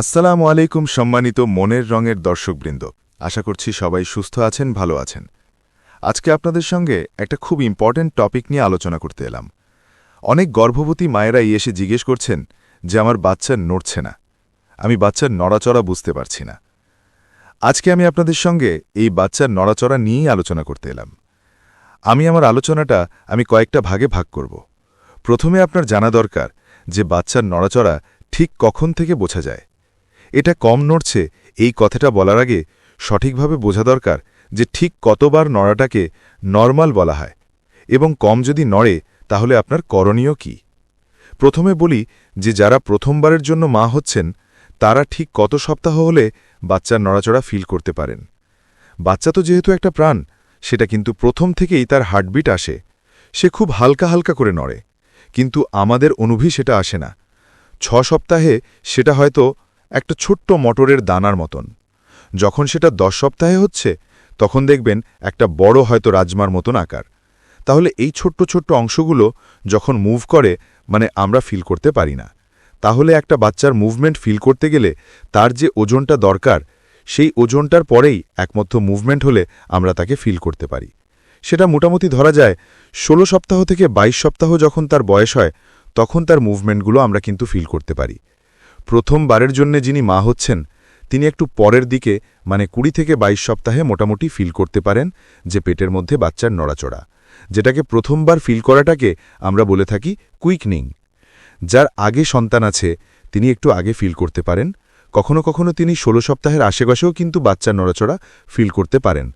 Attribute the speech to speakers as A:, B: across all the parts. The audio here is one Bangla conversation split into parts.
A: আসসালামু আলাইকুম সম্মানিত মনের রঙের দর্শকবৃন্দ। আশা করছি সবাই সুস্থ আছেন, ভালো আছেন। আজকে আপনাদের সঙ্গে একটা খুব ইম্পর্ট্যান্ট টপিক নিয়ে আলোচনা করতে এলাম। অনেক গর্ভবতী মায়েরাই এসে জিজ্ঞেস করছেন যে আমার বাচ্চা নড়ছে না। আমি বাচ্চার নড়াচড়া বুঝতে পারছি না। আজকে আমি আপনাদের সঙ্গে এই বাচ্চার নড়াচড়া নিয়েই আলোচনা করতে এলাম। আমি আমার আলোচনাটা আমি কয়েকটা ভাগে ভাগ করব। প্রথমে আপনার জানা দরকার যে বাচ্চার নড়াচড়া ঠিক কখন থেকে বোঝা যায়। এটা কম নড়ছে, এই কথাটা বলার আগে সঠিকভাবে বোঝা দরকার যে ঠিক কতবার নড়াটাকে নর্মাল বলা হয় এবং কম যদি নড়ে, তাহলে আপনার করণীয় কি? প্রথমে বলি যে যারা প্রথমবারের জন্য মা হচ্ছেন, তারা ঠিক কত সপ্তাহ হলে বাচ্চার নড়াচড়া ফিল করতে পারেন। বাচ্চা তো যেহেতু একটা প্রাণ, সেটা কিন্তু প্রথম থেকেই তার হার্টবিট আসে। সে খুব হালকা হালকা করে নড়ে, কিন্তু আমাদের অনুভূতি সেটা আসে না। ছ সপ্তাহে সেটা হয়তো একটা ছোট্ট মটরের দানার মতন। যখন সেটা দশ সপ্তাহে হচ্ছে, তখন দেখবেন একটা বড় হয়তো রাজমার মতন আকার। তাহলে এই ছোট্ট ছোট্ট অংশগুলো যখন মুভ করে মানে আমরা ফিল করতে পারি না। তাহলে একটা বাচ্চার মুভমেন্ট ফিল করতে গেলে তার যে ওজনটা দরকার, সেই ওজনটার পরেই একমাত্র মুভমেন্ট হলে আমরা তাকে ফিল করতে পারি। সেটা মোটামুটি ধরা যায় ১৬ সপ্তাহ থেকে ২২ সপ্তাহ যখন তার বয়স হয়, তখন তার মুভমেন্টগুলো আমরা কিন্তু ফিল করতে পারি। প্রথমবারের জন্য যিনি মা হচ্ছেন, তিনি একটু পরের দিকে মানে কুড়ি থেকে ২২ সপ্তাহে মোটামুটি ফিল করতে পারেন যে পেটের মধ্যে বাচ্চার নড়াচড়া। যেটাকে প্রথমবার ফিল করাটাকে আমরা বলে থাকি কুইকনিং। যার আগে সন্তান আছে, তিনি একটু আগে ফিল করতে পারেন। কখনো কখনো তিনি ১৬ সপ্তাহের আশেপাশেও কিন্তু বাচ্চার নড়াচড়া ফিল করতে পারেন।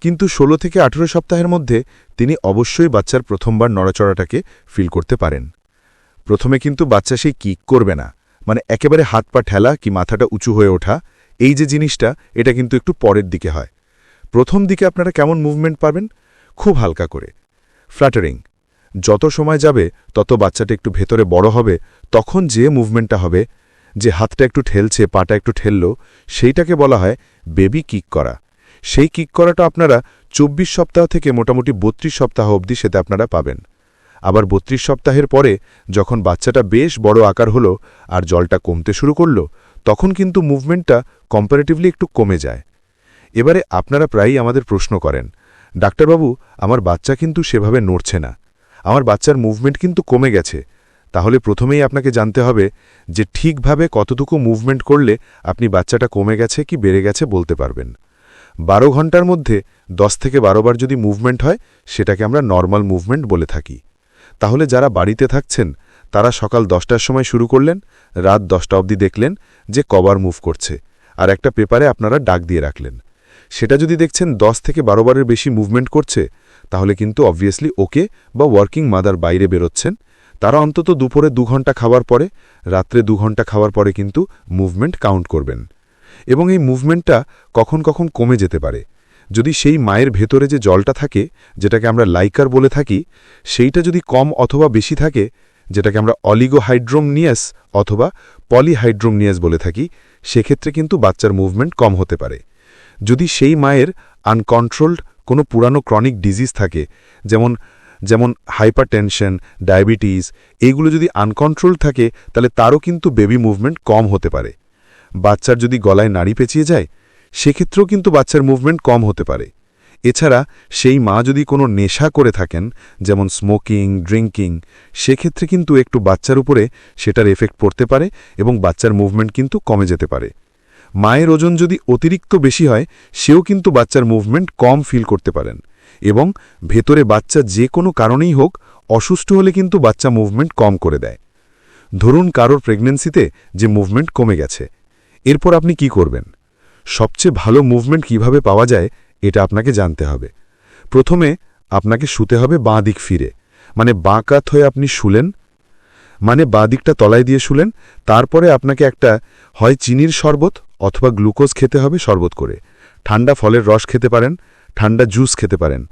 A: কিন্তু ১৬ থেকে ১৮ সপ্তাহের মধ্যে তিনি অবশ্যই বাচ্চার প্রথমবার নড়াচড়াটাকে ফিল করতে পারেন। প্রথমে কিন্তু বাচ্চা সেই কিক করবে না। মানে একেবারে হাত পা ঠেলা কি মাথাটা উঁচু হয়ে ওঠা, এই যে জিনিসটা, এটা কিন্তু একটু পরের দিকে হয়। প্রথম দিকে আপনারা কেমন মুভমেন্ট পাবেন? খুব হালকা করে। ফ্ল্যাটারিং যত সময় যাবে, তত বাচ্চাটা একটু ভেতরে বড় হবে, তখন যে মুভমেন্টটা হবে, যে হাতটা একটু ঠেলছে, পাটা একটু ঠেলল, সেইটাকে বলা হয় বেবি কিক করা। সেই কিক করাটা আপনারা ২৪ সপ্তাহ থেকে মোটামুটি বত্রিশ সপ্তাহ অবধি সেটা আপনারা পাবেন। আবার বত্রিশ সপ্তাহের পরে যখন বাচ্চাটা বেশ বড় আকার হলো আর জলটা কমতে শুরু করল, তখন কিন্তু মুভমেন্টটা কম্পারেটিভলি একটু কমে যায়। এবারে আপনারা প্রায়ই আমাদের প্রশ্ন করেন, ডাক্তারবাবু, আমার বাচ্চা কিন্তু সেভাবে নড়ছে না। আমার বাচ্চার মুভমেন্ট কিন্তু কমে গেছে। তাহলে প্রথমেই আপনাকে জানতে হবে যে ঠিকভাবে কতটুকু মুভমেন্ট করলে আপনি বাচ্চাটা কমে গেছে কি বেড়ে গেছে বলতে পারবেন। বারো ঘণ্টার মধ্যে দশ থেকে বারো বার যদি মুভমেন্ট হয়, সেটাকে আমরা নর্মাল মুভমেন্ট বলে থাকি। তাহলে যারা বাড়িতে থাকছেন, তারা সকাল দশটার সময় শুরু করলেন, রাত দশটা অবধি দেখলেন যে কবার মুভ করছে, আর একটা পেপারে আপনারা ডাক দিয়ে রাখলেন। সেটা যদি দেখছেন দশ থেকে বারো বারের বেশি মুভমেন্ট করছে, তাহলে কিন্তু অবভিয়াসলি ওকে বা ওয়ার্কিং মাদার বাইরে বেরোচ্ছেন। তারা অন্তত দুপুরে দু ঘণ্টা খাওয়ার পরে, রাত্রে দু ঘণ্টা খাওয়ার পরে কিন্তু মুভমেন্ট কাউন্ট করবেন। এবং এই মুভমেন্টটা কখন কখন কমে যেতে পারে যদি সেই মায়ের ভেতরে যে জলটা থাকে, যেটাকে আমরা লাইকার বলে থাকি, সেইটা যদি কম অথবা বেশি থাকে, যেটাকে আমরা অলিগোহাইড্রোমনিয়াস অথবা পলিহাইড্রোমনিয়াস বলে থাকি, সেক্ষেত্রে কিন্তু বাচ্চার মুভমেন্ট কম হতে পারে। যদি সেই মায়ের আনকন্ট্রোলড কোনো পুরানো ক্রনিক ডিজিজ থাকে, যেমন যেমন হাইপারটেনশন, ডায়াবেটিস এইগুলো যদি আনকন্ট্রোল থাকে, তাহলে তারও কিন্তু বেবি মুভমেন্ট কম হতে পারে। বাচ্চার যদি গলায় নাড়ি পেঁচিয়ে যায় সেক্ষেত্রেও কিন্তু বাচ্চার মুভমেন্ট কম হতে পারে। এছাড়া সেই মা যদি কোনো নেশা করে থাকেন, যেমন স্মোকিং ড্রিঙ্কিং সেক্ষেত্রে কিন্তু একটু বাচ্চার উপরে সেটার এফেক্ট পড়তে পারে এবং বাচ্চার মুভমেন্ট কিন্তু কমে যেতে পারে। মায়ের ওজন যদি অতিরিক্ত বেশি হয়, সেও কিন্তু বাচ্চার মুভমেন্ট কম ফিল করতে পারেন এবং ভেতরে বাচ্চা যে কোনো কারণেই হোক, অসুস্থ হলে কিন্তু বাচ্চা মুভমেন্ট কম করে দেয়। ধরুন কারোর প্রেগনেন্সিতে যে মুভমেন্ট কমে গেছে। এরপর আপনি কি করবেন? সবচেয়ে ভালো মুভমেন্ট কীভাবে পাওয়া যায়, এটা আপনাকে জানতে হবে। প্রথমে আপনাকে শুতে হবে বাঁ দিক ফিরে। মানে বাঁ কাত হয়ে আপনি শুলেন মানে বাঁ দিকটা তলায় দিয়ে শুলেন, তারপরে আপনাকে একটা হয় চিনির শরবত অথবা গ্লুকোজ খেতে হবে শরবত করে। ঠান্ডা ফলের রস খেতে পারেন, ঠান্ডা জুস খেতে পারেন।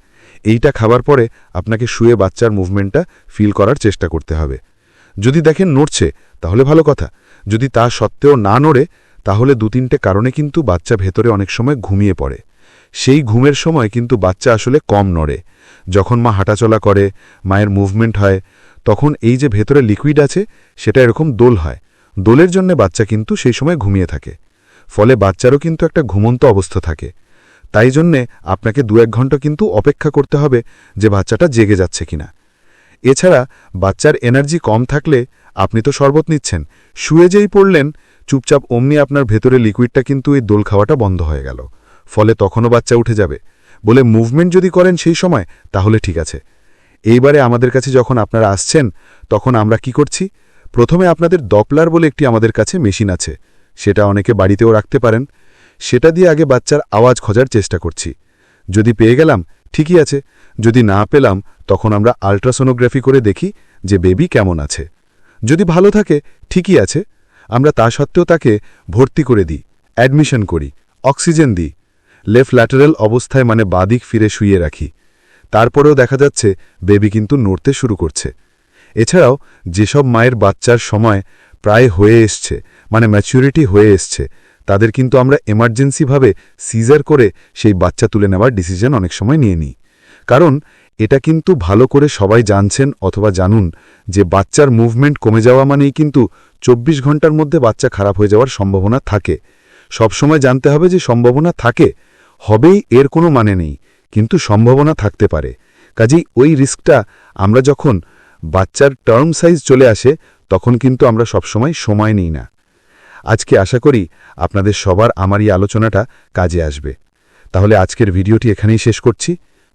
A: এইটা খাবার পরে আপনাকে শুয়ে বাচ্চার মুভমেন্টটা ফিল করার চেষ্টা করতে হবে। যদি দেখেন নড়ছে, তাহলে ভালো কথা। যদি তা সত্ত্বেও না নড়ে তাহলে দু তিনটে কারণে কিন্তু বাচ্চা ভেতরে অনেক সময় ঘুমিয়ে পড়ে। সেই ঘুমের সময় কিন্তু বাচ্চা আসলে কম নড়ে। যখন মা হাঁটাচলা করে, মায়ের মুভমেন্ট হয়, তখন এই যে ভেতরে লিকুইড আছে, সেটা এরকম দোল হয়।
B: দোলের জন্য বাচ্চা কিন্তু সেই সময় ঘুমিয়ে থাকে। ফলে বাচ্চারও কিন্তু একটা ঘুমন্ত অবস্থা থাকে। তাই জন্যে আপনাকে দু এক ঘণ্টা কিন্তু অপেক্ষা করতে হবে যে বাচ্চাটা জেগে যাচ্ছে কিনা। এছাড়া বাচ্চার এনার্জি কম থাকলে আপনি তো শরবত নিচ্ছেন। শুয়ে যেই পড়লেন চুপচাপ অমনি আপনার ভেতরে লিকুইডটা কিন্তু এই দোল খাওয়াটা বন্ধ হয়ে গেল। ফলে তখনও বাচ্চা উঠে যাবে। বলে মুভমেন্ট যদি করেন সেই সময়, তাহলে ঠিক আছে। এইবারে আমাদের কাছে যখন আপনারা আসছেন, তখন আমরা কি করছি? প্রথমে আপনাদের দপলার বলে একটি আমাদের কাছে মেশিন আছে। সেটা অনেকে বাড়িতেও রাখতে পারেন। সেটা দিয়ে আগে বাচ্চার আওয়াজ খোঁজার চেষ্টা করছি। যদি পেয়ে গেলাম, ঠিকই আছে। যদি না পেলাম, তখন আমরা আল্ট্রাসোনোগ্রাফি করে দেখি যে বেবি কেমন আছে। যদি ভালো থাকে, ঠিকই আছে। আমরা তা সত্ত্বেও তাকে ভর্তি করে দিই, অ্যাডমিশন করি, অক্সিজেন দিই লেফট ল্যাটারাল অবস্থায় মানে বাদিক ফিরে শুইয়ে রাখি। তারপরেও দেখা যাচ্ছে বেবি কিন্তু নড়তে শুরু করছে। এছাড়াও যেসব মায়ের বাচ্চার সময় প্রায় হয়ে এসছে মানে ম্যাচুরিটি হয়ে এসছে, তাদের কিন্তু আমরা এমার্জেন্সিভাবে সিজার করে সেই বাচ্চা তুলে নেওয়ার ডিসিশন অনেক সময় নিয়ে নিই। কারণ এটা কিন্তু ভালো করে সবাই জানছেন অথবা জানুন যে বাচ্চার মুভমেন্ট কমে যাওয়া মানেই কিন্তু ২৪ ঘণ্টার মধ্যে বাচ্চা খারাপ হয়ে যাওয়ার সম্ভাবনা থাকে। সবসময় জানতে হবে যে সম্ভাবনা থাকে, হবেই এর কোনো মানে নেই, কিন্তু সম্ভাবনা থাকতে পারে। কাজেই ওই রিস্কটা আমরা যখন বাচ্চার টার্ম সাইজ চলে আসে, তখন কিন্তু আমরা সবসময় সময় নিই না। আজকে আশা করি আপনাদের সবার আমার এই আলোচনাটা কাজে আসবে। তাহলে আজকের ভিডিওটি এখানেই শেষ করছি।